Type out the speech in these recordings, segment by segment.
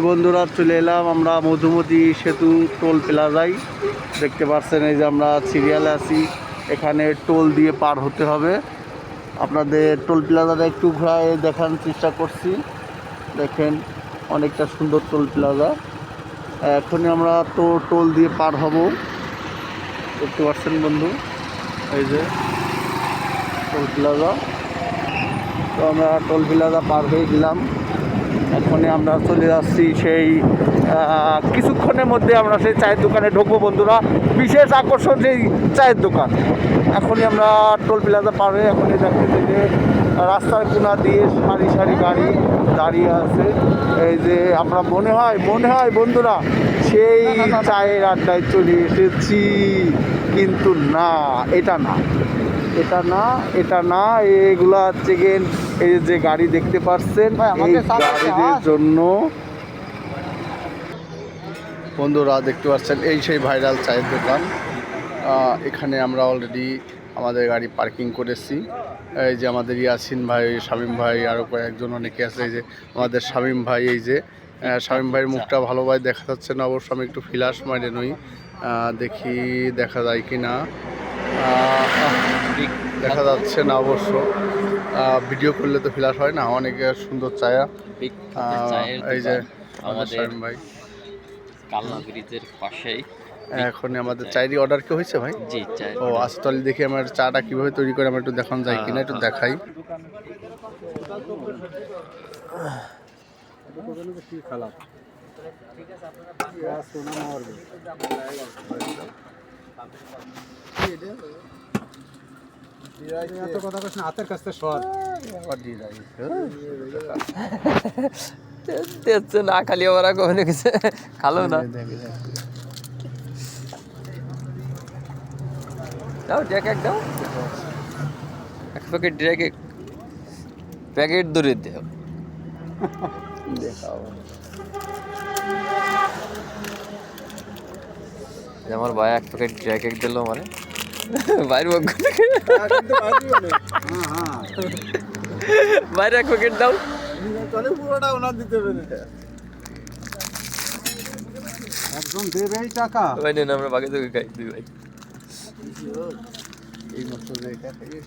বন্ধুরা চলে এলাম আমরা মধুমতি সেতু টোল প্লাজায়। দেখতে পাচ্ছেন এই যে আমরা সিরিয়ালে আছি। এখানে টোল দিয়ে পার হতে হবে। আপনাদের টোল প্লাজাটা একটু ঘোরায় দেখানোর চেষ্টা করছি। দেখেন, অনেকটা সুন্দর টোল প্লাজা। এখনই আমরা তো টোল দিয়ে পার হব। দেখতে পাচ্ছেন বন্ধু, এই যে টোল প্লাজা। তো আমরা টোল প্লাজা পার হয়ে গেলাম। এখনই আমরা চলে যাচ্ছি সেই কিছুক্ষণের মধ্যে আমরা সেই চায়ের দোকানে ঢুকবো বন্ধুরা। বিশেষ আকর্ষণ সেই চায়ের দোকান। এখনই আমরা টোল প্লাজা পার এখনই দেখতেছি যে রাস্তার কোনা দিয়ে সারি সারি গাড়ি দাঁড়িয়ে আছে। এই যে আমরা মনে হয় মনে হয় বন্ধুরা, সেই চায়ের আড্ডায় চলে এসেছি। কিন্তু না, এটা না। এটা না এটা না এগুলা হচ্ছে এই যে গাড়ি দেখতে পাচ্ছেন এই গাড়িদের জন্য। বন্ধুরা দেখতে পাচ্ছেন এই সেই ভাইরাল চায়ের দোকান। আহ, এখানে আমরা অলরেডি আমাদের গাড়ি পার্কিং করেছি। এই যে আমাদের ইয়াসিন ভাই শামীম ভাই আরও কয়েকজন অনেকে আছে এই যে আমাদের শামীম ভাই এই যে শামীম ভাইয়ের মুখটা ভালোভাবে দেখা যাচ্ছে না অবশ্য আমি একটু ফ্ল্যাশ মারে নই। আহ, দেখি দেখা যায় কি না আহ, দেখা যাচ্ছে না অবশ্য। ভিডিও করলে তো ফ্ল্যাশ হয় না অনেক সুন্দর চায়া এই যে আমাদের আমাদের ভাই। কালনা ব্রিজের পাশেই। এখন আমাদের চাইরি অর্ডার কি হয়েছে ভাই? জি ও আচ্ছা তাহলে দেখি আমার চাটা কীভাবে তৈরি করে আমার একটু দেখান যায় কিনা একটু দেখাই। এত কথা না হাতের কাছে সর। দেখছে না খালি ওরা কখনো কিছু খালো না। দাও ড্রেক এক দাও। এক প্যাকেট এক। প্যাকেট দূরে দেও। দেখাও। যে আমার ভাই এক প্যাকেট ড্রেক এক দিল মানে। বাইরে বক বাইরে এক প্যাকেট দাও। তাহলে পুরোটা ওনার দিতে হবে এটা একদম দেবেই টাকা। ভাই নেন আমরা বাকি তোকে খাই দুই ভাই। এই রেখা থেকে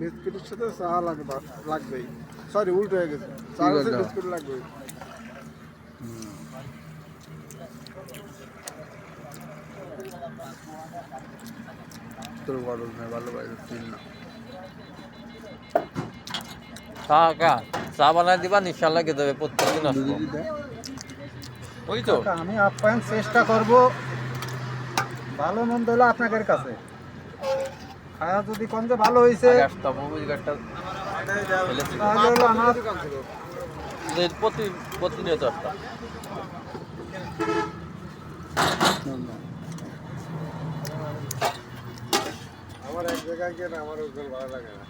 বিস্কুটের সাথে চা লাগবে লাগবেই। সরি উল্টো হয়ে গেছে। চা। বিস্কুট লাগবে তোর বড় না ভালো ভাই তিন না। চা কা চা বানাই দিবা ইনশাল্লাহ খেতে হবে প্রত্যেকদিন আসব। ওই তো। আমি আপ্যায়ন চেষ্টা করব। ভালো মন্দ হলো আপনাদের কাছে। খায়া যদি কম যে ভালো হয়েছে। তাহলে হলো আমার প্রতি প্রতিনিয়ত আসতাম। আমার এক জায়গায় গিয়ে না আমার ওগুলো ভালো লাগে না।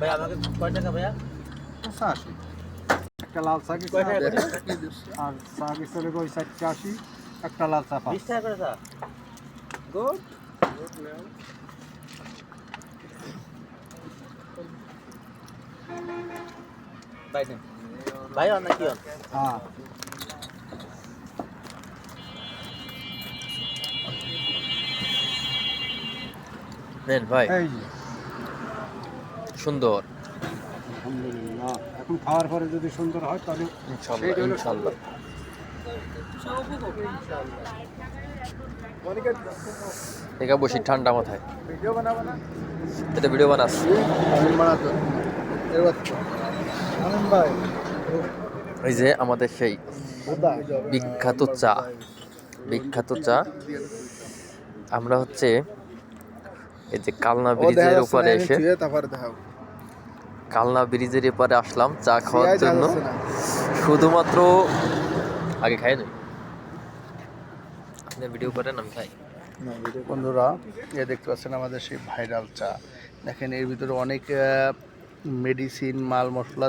ভাই আমাকে কয় টাকা ভাইয়া? আচ্ছা আসি একটা লাল চা গেছে কয় টাকা করে? আর চা গেছে হলো ওই চারটে আসি একটা লাল চা পাঁচ বিশ টাকা করে চা। গুড। ভাই নেন ভাই অন্য কি অন? হ্যাঁ। নেন ভাই। সুন্দর। আলহামদুলিল্লাহ। এখন খাওয়ার পরে যদি সুন্দর হয় তাহলে বসি ঠান্ডা মাথায়। ভিডিও বানাবো না? এটা ভিডিও বানাস। এই যে আমাদের সেই বিখ্যাত চা। বিখ্যাত চা। আমরা হচ্ছে এই যে কালনা ব্রিজের উপরে এসে কালনা ব্রিজের এপারে আসলাম চা খাওয়ার জন্য। শুধুমাত্র আগে খাই নাই। আপনি ভিডিও করেন আমি খাই। বন্ধুরা এ দেখতে পাচ্ছেন আমাদের সেই ভাইরাল চা। দেখেন এর ভিতরে অনেক মেডিসিন মাল মশলা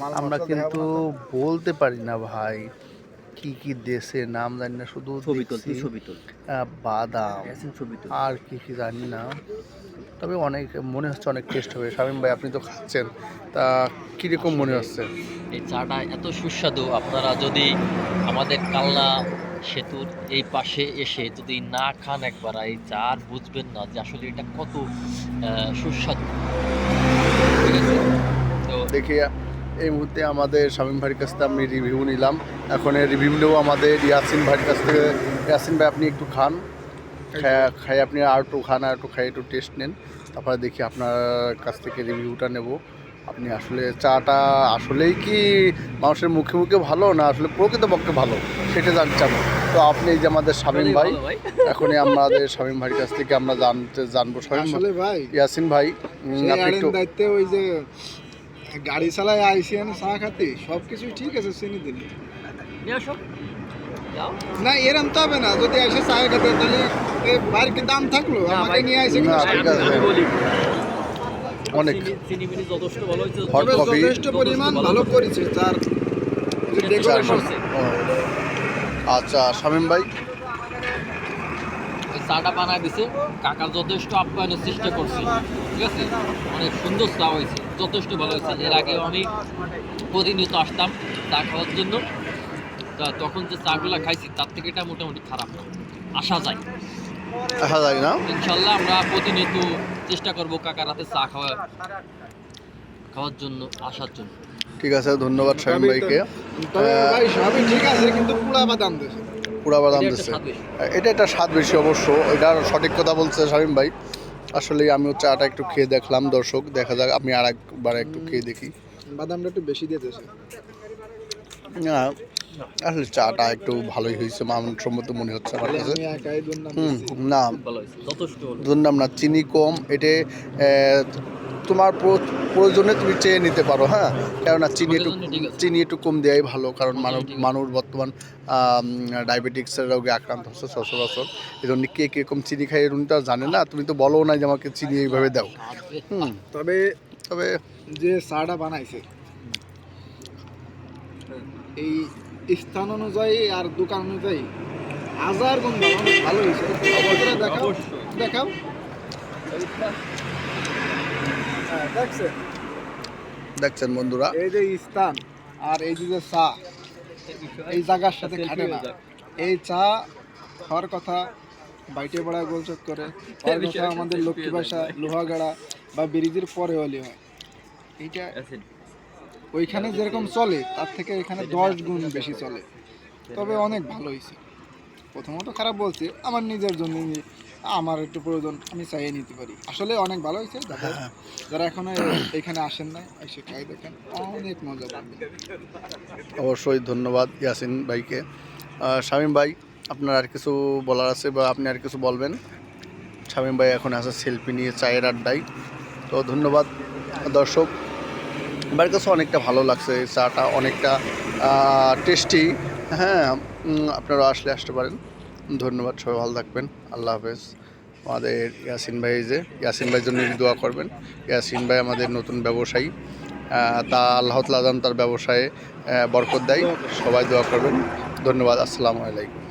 মাল আমরা কিন্তু বলতে পারি না ভাই। কি কি দেশে নাম জানি না শুধু ছবি তুল আহ, বাদাম ছবি তুল আর কি কি জানি না। তবে অনেক মনে হচ্ছে অনেক টেস্ট হবে। শামীম ভাই আপনি তো খাচ্ছেন। তা কীরকম মনে হচ্ছে? এই চাটা এত সুস্বাদু। আপনারা যদি আমাদের কালনা সেতুর এই পাশে এসে যদি না খান একবার এই চা আর বুঝবেন না যে আসলে এটা কত সুস্বাদু। ঠিক আছে? তো দেখি এই মুহূর্তে আমাদের শামীম ভাইয়ের কাছ থেকে আমি রিভিউ নিলাম। এখন এই রিভিউ নেব আমাদের ইয়াসিন ভাইয়ের কাছ থেকে ইয়াসিন ভাই আপনি একটু খান। খাই আপনি আর একটু খান আর একটু খাই একটু টেস্ট নেন। তারপরে দেখি আপনার কাছ থেকে রিভিউটা নেব। আপনি আসলে চাটা আসলেই কি মানুষের মুখে মুখে ভালো না আসলে প্রকৃতপক্ষে ভালো? সেটা জানতে চাবো। তো আপনি এই যে আমাদের শামীম ভাই এখনই আমাদের শামীম ভাইয়ের কাছ থেকে আমরা জানতে জানব শামীম ভাই- ভাই ইয়াসিন ভাই আপনি একটু ওই যে গাড়ি চালায় আইসিএন চা খাতে সব কিছুই ঠিক আছে চিনি দিন। না এরম তো হবে না যদি এসে চা খাতে তাহলে এ বাইরে কি দাম থাকল আমাকে নিয়ে আইসে অনেক। চিনি- চিনি যথেষ্ট পরিমাণ ভালো। করেছে তার। আচ্ছা শামীম ভাই। চাটা বানায় দিছে। কাকা যথেষ্ট আপ্যায়নের চেষ্টা করছে। ঠিক আছে? অনেক সুন্দর চা হয়েছে। যথেষ্ট ভালো হয়েছে। এর আগেও আমি প্রতিনিয়ত আসতাম চা খাওয়ার জন্য। তা তখন যে চাগুলা খাইছি তার থেকে এটা মোটামুটি খারাপ না। আসা যায়। দেখা যায় না? ইনশাল্লাহ আমরা প্রতিনিয়ত চেষ্টা করব কাকা রাতে চা খাওয়া খাওয়ার জন্য আসার জন্য। ঠিক আছে ধন্যবাদ শামীম ভাইকে। তবে ভাই সবই ঠিক আছে কিন্তু পুরা বাদাম দেশে পুরা বাদাম এটা একটা দিচ্ছে স্বাদ। বেশি। এটা একটা স্বাদ বেশি অবশ্য। এটা সঠিক কথা বলছে শামীম ভাই। আসলে আমিও চাটা একটু খেয়ে দেখলাম দর্শক। দেখা যাক আমি আর একবার একটু খেয়ে দেখি। বাদামটা একটু বেশি দিয়ে দেশে না আসলে চাটা একটু ভালোই হয়েছে মানসম্মত মনে হচ্ছে আমার কাছে। একাই দুর্নাম না না চিনি কম। এটা তোমার প্র- প্রয়োজনে তুমি চেয়ে নিতে পারো হ্যাঁ? কেননা চিনি একটু। চিনি একটু কম দেওয়াই ভালো কারণ মানুষ। মানুষ বর্তমান ডায়াবেটিক্সের রোগে আক্রান্ত হচ্ছে সচরাচর। এই জন্য কে কীরকম চিনি খাই এরকম তো আর জানে না। তুমি তো বলো না যে আমাকে চিনি এইভাবে দাও। হুম। তবে তবে যে চাটা বানাইছে এই স্থান অনুযায়ী আর দোকান অনুযায়ী হাজার গুণ ভালো হয়েছে। দেখাও। দেখাও। দেখছেন? দেখছেন বন্ধুরা? এই যে স্থান আর এই যে চা এই জায়গার সাথে খাটে না। এই চা হওয়ার কথা বাইটে বড়া গোলচক করে হওয়ার কথা আমাদের লক্ষ্মী ভাষা লোহাগাড়া বা ব্রিজের পরে হলে হয়। এইটা ওইখানে যেরকম চলে তার থেকে এখানে দশ গুণ বেশি চলে। তবে অনেক ভালো হয়েছে। প্রথমত খারাপ বলছি আমার নিজের জন্য আমার একটু প্রয়োজন আমি চাইয়ে নিতে পারি। আসলে অনেক ভালো হয়েছে যারা যারা এখনও এখানে আসেন নাই এসে খাই দেখেন অনেক মজা পাবেন। অবশ্যই ধন্যবাদ ইয়াসিন ভাইকে। শামীম ভাই আপনার আর কিছু বলার আছে বা আপনি আর কিছু বলবেন? শামীম ভাই এখন আছে সেলফি নিয়ে চায়ের আড্ডায়। তো ধন্যবাদ দর্শক। আমার কাছে অনেকটা ভালো লাগছে এই চাটা অনেকটা টেস্টি হ্যাঁ আপনারা আসলে আসতে পারেন। ধন্যবাদ, সবাই ভালো থাকবেন। আল্লাহ হাফেজ। আমাদের ইয়াসিন ভাই যে, ইয়াসিন ভাইয়ের জন্য দোয়া করবেন। ইয়াসিন ভাই আমাদের নতুন ব্যবসায়ী। তা আল্লাহ তালাম তার ব্যবসায়ে বরকত দেয়। সবাই দোয়া করবেন। ধন্যবাদ। আসসালামু আলাইকুম।